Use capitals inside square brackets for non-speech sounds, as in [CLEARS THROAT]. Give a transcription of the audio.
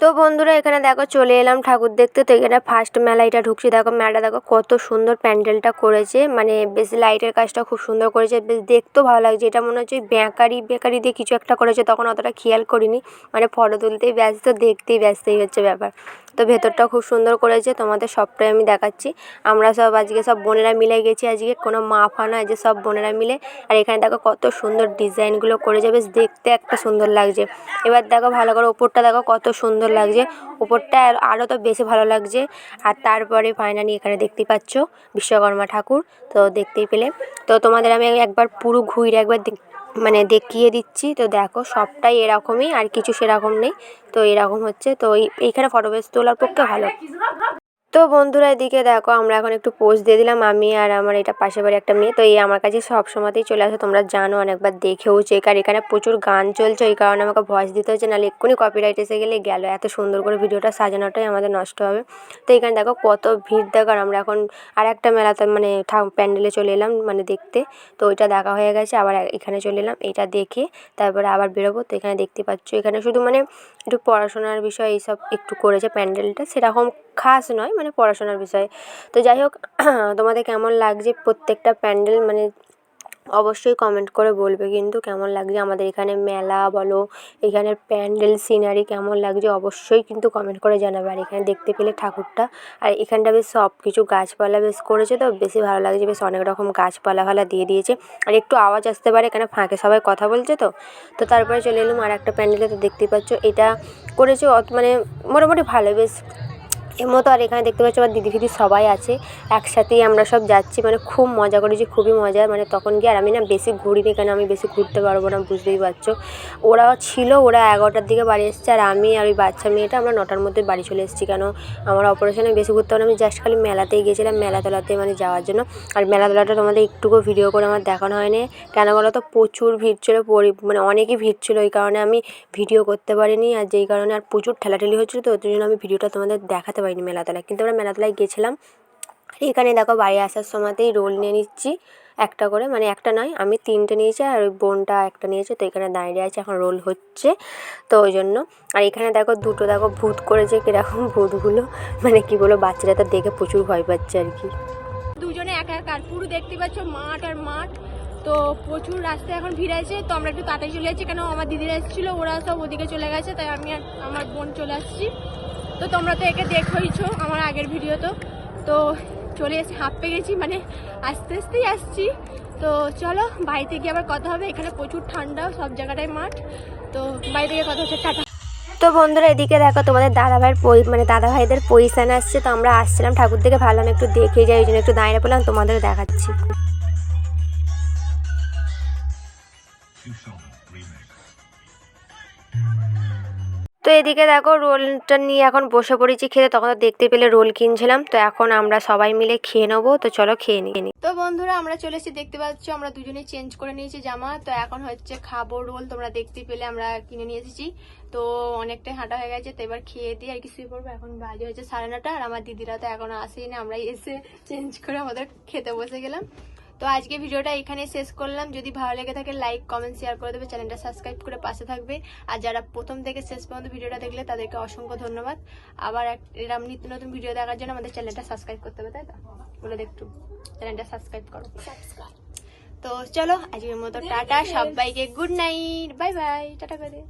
তো বন্ধুরা, এখানে দেখো চলে এলাম ঠাকুর দেখতে। তো এখানে ফার্স্ট মেলা এটা ঢুকছি। দেখো মেলাটা দেখো কত সুন্দর প্যান্ডেলটা করেছে। মানে বেশ লাইটের কাজটা খুব সুন্দর করেছে। বেশ দেখতেও ভালো লাগছে। এটা মনে হচ্ছে বেকারি বেকারি দিয়ে কিছু একটা করেছে। তখন অতটা খেয়াল করিনি। মানে ফটো তুলতেই ব্যস্ত, দেখতেই ব্যস্তই হচ্ছে ব্যাপার। তো ভেতরটা খুব সুন্দর করেছে, তোমাদের সবটাই আমি দেখাচ্ছি। আমরা সব আজকে সব বোনেরা মিলে গেছি আজকে, কোনো মা নয় যে সব বোনেরা মিলে। আর এখানে দেখো কত সুন্দর ডিজাইনগুলো করেছে, বেশ দেখতে একটা সুন্দর লাগছে। এবার দেখো ভালো করে ওপরটা দেখো কত সুন্দর লাগছে। ওপরটা আর- আরও তো বেশি ভালো লাগছে। আর তারপরে ফাইনালি এখানে দেখতেই পাচ্ছ বিশ্বকর্মা ঠাকুর, তো দেখতেই পেলে। তো তোমাদের আমি একবার পুরো ঘুরে একবার মানে দেখিয়ে দিচ্ছি। তো দেখো সবটাই এরকমই, আর কিছু সেরকম নেই। তো এরকম হচ্ছে। তো এই- এইখানে ফটো বেশ তোলার পক্ষে ভালো। তো বন্ধুরা এদিকে দেখো, আমরা এখন একটু পোস্ট দিয়ে দিলাম। আমি আর আমার এটা পাশের বাড়ি একটা মেয়ে, তো এই আমার কাছে সব সময়তেই চলে আসে। তোমরা জানো, অনেকবার দেখেওছে কার এখানে প্রচুর গান চলছে। ওই কারণে আমাকে ভয়েস দিতে হচ্ছে, নাহলে এক্ষুনি কপিরাইট এসে গেলে গেল। এত সুন্দর করে ভিডিওটা সাজানোটাই আমাদের নষ্ট হবে। তো এখানে দেখো, কত ভিড়। দেখো, আর আমরা এখন আর একটা মেলাতে মানে প্যান্ডেলে চলে এলাম মানে দেখতে। তো ওইটা দেখা হয়ে গেছে, আবার এখানে চলে এলাম। এটা দেখে তারপরে আবার বেরোবো। তো এখানে দেখতে পাচ্ছ, এখানে শুধু মানে একটু পড়াশোনার বিষয় এইসব একটু করেছে প্যান্ডেলটা, সেরকম খাস নয় মানে পড়াশোনার বিষয়ে। তো যাই হোক, [CLEARS THROAT] তোমাদের কেমন লাগছে প্রত্যেকটা প্যান্ডেল? মানে অবশ্যই কমেন্ট করে বলবে কিন্তু কেমন লাগছে আমাদের এখানে মেলা বলো, এখানের প্যান্ডেল সিনারি কেমন লাগছে অবশ্যই কিন্তু কমেন্ট করে জানাবে। আর এখানে দেখতে পেলে ঠাকুরটা। আর এখানটা বেশ সব কিছু গাছপালা বেশ করেছে তো, বেশি ভালো লাগছে, বেশ অনেক রকম গাছপালা ফালা দিয়ে দিয়েছে। আর একটু আওয়াজ আসতে পারে এখানে ফাঁকে সবাই কথা বলছে তো। তো তারপরে চলে এলাম আর একটা প্যান্ডেলে, তো দেখতেই পাচ্ছ এটা করেছে মানে মোটামুটি ভালো, বেশ মতো আর এখানে দেখতে পাচ্ছি আমার দিদি ফিদি সবাই আছে। একসাথেই আমরা সব যাচ্ছি মানে খুব মজা করেছি, খুবই মজা। মানে তখন গিয়ে আর আমি না বেশি ঘুরিনি কেন, আমি বেশি ঘুরতে পারব না, বুঝতেই পারছ। ওরা ছিল, ওরা এগারোটার দিকে বাড়ি এসছে, আর আমি আর ওই বাচ্চা মেয়েটা আমরা নটার মধ্যে বাড়ি চলে এসেছি কেন? আমার অপারেশনে বেশি ঘুরতে পারব না, আমি জাস্ট খালি মেলাতেই গেছিলাম মেলা তোলাতে মানে যাওয়ার জন্য। আর মেলা তোলাটা তোমাদের একটুকু ভিডিও করে আমার দেখানো হয়নি। কেন বলো তো, প্রচুর ভিড় ছিল, পরি- মানে অনেকই ভিড় ছিল, ওই কারণে আমি ভিডিও করতে পারিনি। আর যেই কারণে আর প্রচুর ঠেলাঠেলি হচ্ছিল তো, ওই জন্য আমি ভিডিওটা তোমাদের দেখাতে পারিনি মেলাতলায়। কিন্তু আমরা মেলাতলায় গেছিলাম। এখানে দেখো বাড়ি আসার সময়তেই রোল নিয়ে নিচ্ছি। একটা করে মানে একটা নয়, আমি তিনটে নিয়েছি আর ওই বোনটা একটা নিয়েছে। তো এখানে দাঁড়িয়ে আছে, এখন রোল হচ্ছে। তো ওই জন্য। আর এখানে দেখো দুটো দেখো ভূত করেছে, কীরকম ভূতগুলো। মানে কী বলো বাচ্চারা তো দেখে প্রচুর ভয় পাচ্ছে আর কি। দুজনে একা একা, আর পুরো দেখতে পাচ্ছ মাঠ আর মাঠ। তো প্রচুর রাস্তায় এখন ভিড় আছে। তো আমরা একটু তাড়াতাড়ি চলে যাচ্ছি, কেন আমার দিদিরা এসেছিল, ওরা সব ওদিকে চলে গেছে, তাই আমি আর আমার বোন চলে আসছি। তো তোমরা তো একে দেখোইছো আমার আগের ভিডিও তো। তো চলে এসে হাঁপে গেছি মানে আস্তে আস্তেই আসছি। তো চলো বাড়িতে গিয়ে আবার কথা হবে। এখানে প্রচুর ঠান্ডা সব জায়গাটায় মাঠ। তো বাড়িতে গিয়ে কথা হচ্ছে টাটা। তো বন্ধুরা এদিকে দেখো তোমাদের দাদা ভাইয়ের পই মানে দাদা ভাইদের পজিশান আসছে। তো আমরা আসছিলাম ঠাকুর থেকে ভাবলাম একটু দেখে যাই ওই জন্য একটু দাঁড়িয়ে পড়লাম তোমাদের দেখাচ্ছি। এদিকে দেখো রোলটা নিয়ে এখন বসে পড়েছি খেতে, তখন তো দেখতে পেলে রোল কিনছিলাম, তো এখন আমরা সবাই মিলে খেয়ে নেব, তো চলো খেয়ে নিই। তো বন্ধুরা, আমরা চলে এসেছি, দেখতে পাচ্ছ আমরা দুজনে চেঞ্জ করে নিয়েছি জামা, তো এখন হচ্ছে খাব রোল, তোমরা দেখতে পেলে আমরা কিনে নিয়ে এসেছি। তো অনেকটাই হাঁটা হয়ে গেছে, তো এবার খেয়ে দিয়ে আর কি শুয়ে পড়ব এখন বাজে হয়েছে সাড়ে নটা, আর আমার দিদিরা তো এখনও আসেই না আমরা এসে চেঞ্জ করে আমাদের খেতে বসে গেলাম। তো আজকে ভিডিওটা এখানে শেষ করলাম। যদি ভালো লেগে থাকে লাইক কমেন্ট শেয়ার করে দেবে। চ্যানেলটা সাবস্ক্রাইব করে পাশে থাকবে। আর যারা প্রথম থেকে শেষ পর্যন্ত ভিডিওটা দেখলে তাদেরকে অসংখ্য ধন্যবাদ। আবার এক- এরম নিত্য নতুন ভিডিও দেখার জন্য আমাদের চ্যানেলটা সাবস্ক্রাইব করতে হবে তাই তো? বলে একটু। চ্যানেলটা সাবস্ক্রাইব করো। তো চলো আজকের মতো টাটা। সবাইকে good night bye bye ta ta করে